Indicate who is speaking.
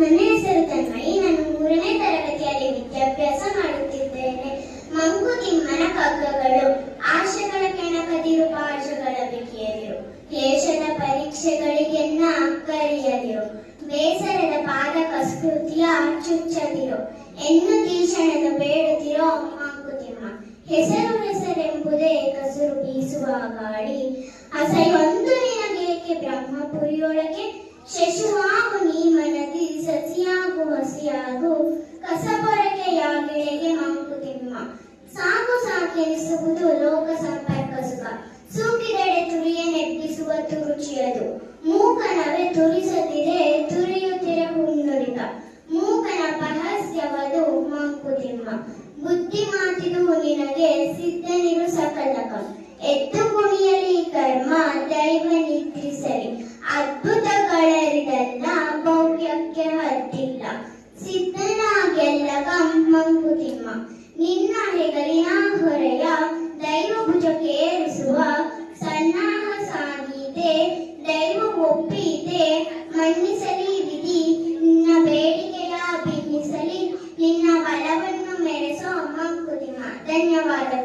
Speaker 1: ನನ್ನ ಹೆಸರು ತನ್ಮಯಿ ನಾನು ಮೂರನೇ ತರಗತಿಯಲ್ಲಿ ವಿದ್ಯಾಭ್ಯಾಸ ಮಾಡುತ್ತಿದ್ದೇನೆ. ಮಂಕುತಿಮ್ಮನ ಕಗ್ಗಗಳು, ಆಶೆಗಳ ಕೆಣಕದಿರು ಪಾಶಗಳ ಬಿಗಿಯದಿರು ಕ್ಲೇಶದ ಪರೀಕ್ಷೆಗಳಿಗೆನ್ನ ಕರೆಯದಿರು ಬೇಸರದ ಪಾದ ಕಸ್ಕೃತಿಯ ಚುಚ್ಚದಿರು. ಎನ್ನು ತೀಕ್ಷಣದ ಬೇಡುತ್ತಿರೋ ಮಂಕುತಿಮ್ಮ ಹೆಸರು ಹೆಸರೆಂಬುದೇ ಕಸುರು ಬೀಸುವ ಗಾಳಿ. ಅಸೈಯೊಂದು ನಿನಗೇಕೆ ಬ್ರಹ್ಮಪುರಿಯೊಳಗೆ ಮನದಿ ಹಸಿಯಾಗು ಮಂಕು ತಿಮ್ಮ. ಸಾಕು ಸಾಕೆನಿಸುವುದು ಲೋಕ ಸಂಪರ್ಕ ಸುಖ. ಸೂಕಿದೆಡೆ ತುರಿಯ ನೆಪ್ಪಿಸುವ ತುರುಚಿಯದು ಮೂಕನವೆ ತುರಿಸದಿದೆ ತುರಿಯುತ್ತಿರ ಹುಣ್ಣುರಿತ ಮೂಕನ ಪರಹಸ್ಯವದು ಮಂಕುತಿಮ್ಮ ಬುದ್ಧಿ ಸಿದ್ಧನಾಗೆಲ್ಲ ಮಂಕುತಿಮ್ಮ ನಿನ್ನ ಹೆಗಲಿನ ಹೊರೆಯ ದೈವ ಭುಜಕ್ಕೇರಿಸುವ ಸನ್ನಾಹ ಸಾಗಿದೆ ದೈವ ಒಪ್ಪಿದೆ ಮನ್ನಿಸಲಿ ವಿಧಿ, ನಿನ್ನ ಬೇಡಿಕೆಯ ಬಿನ್ನಿಸಲಿ ನಿನ್ನ ಬಲವನ್ನು ಮೆರೆಸೋ ಮಂಕುತಿಮ್ಮ ಧನ್ಯವಾದಗಳು.